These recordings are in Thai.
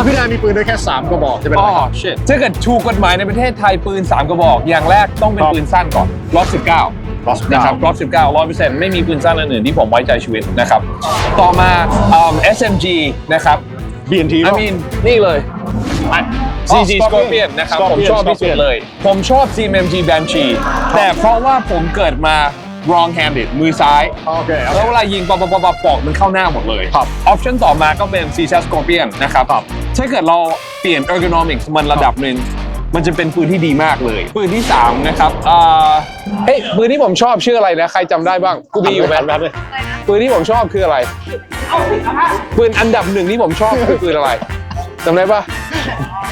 ถ้าพี่นายมีปืนได้แค่ 3 กระบอกจะเป็นอ๋อะไรอครับ shit ถ้าเกิดถูกกฎหมายในประเทศไทยปืน 3 กระบอก อย่างแรกต้องเป็นครับปืนสั้นก่อนกล็อก19 Glock 19 นะครับกล็อก19 100%ไม่มีปืนสั้นอื่นๆที่ผมไว้ใจชีวิตนะครับ ต่อมาเอิ่ม SMG นะครับ BNT I mean นี่เลย CG Scorpion นะครับ ผมชอบที่สุดเลย ผมชอบ CMG Banshee แต่เพราะว่าผมเกิดมา wrong handed มือซ้าย โอเคโอแล้วเคเวลายิงปะปะปะปะปอกมันเข้าหน้าหมดเลย ครับ ออปชั่นต่อมาก็เป็น c c Scorpion นะครับครับ ถ้าเกิดเราเปลี่ยน ergonomics มันระดับหนึ่งมันจะเป็นปืนที่ดีมากเลย ปืนที่ 3 นะครับอ่าเฮ้ยปืนที่ผมชอบชื่ออะไรนะ ใครจำได้บ้าง กูมีอยู่ไหมแบบเลยปืนที่ผมชอบคืออะไร ปืนอันดับหนึ่งที่ผมชอบคือปืนอะไรจำได้ปะ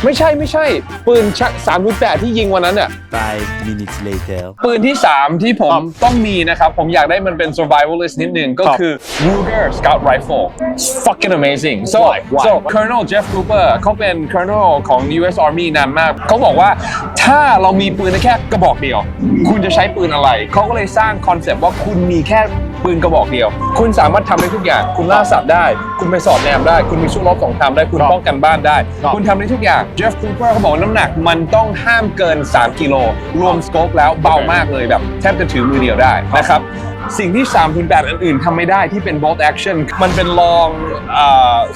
ไม่ใช่ไม่ใช่ ปืนชัก3.8 ที่ยิงวันนั้นน่ะ Five minutes later. ปืนที่ 3 ที่ผมต้องมีนะครับ ผมอยากได้มันเป็น survivalist นิดนึงก็คือ Ruger Scout Rifle It's fucking amazing so Why? Why? so Colonel Jeff Cooper เขาเป็น Colonel ของ US Army นานมาก เขาบอกว่าถ้าเรามีปืนแค่กระบอกเดียว คุณจะใช้ปืนอะไร เขาก็เลยสร้างคอนเซปต์ว่าคุณมีแค่ ปืนกระบอกเดียว คุณสามารถทำได้ทุกอย่าง คุณล่าสัตว์ได้ คุณไปสอดแนมได้ คุณมีสู้รบสงครามได้ คุณป้องกันบ้านได้ ครับคุณทำได้ทุกอย่าง Jeff Cooper เขาบอกว่าน้ำหนักมันต้องห้ามเกิน 3 กิโล รวมสโคปแล้วเบามากเลยแบบแทบจะถือมือเดียวได้นะครับ สิ่งที่3ทุนแบบอื่นๆทำไม่ได้ที่เป็น bolt action มันเป็น long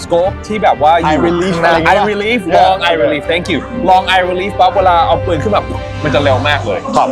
สโคปที่แบบว่าอยู่ Eye relief ข้างหน้าอะไรเงี้ย eye relief Yeah. long eye relief thank you long eye relief ปั๊บเวลาเอาปืนขึ้นมามันจะเร็วมากเลย ครับ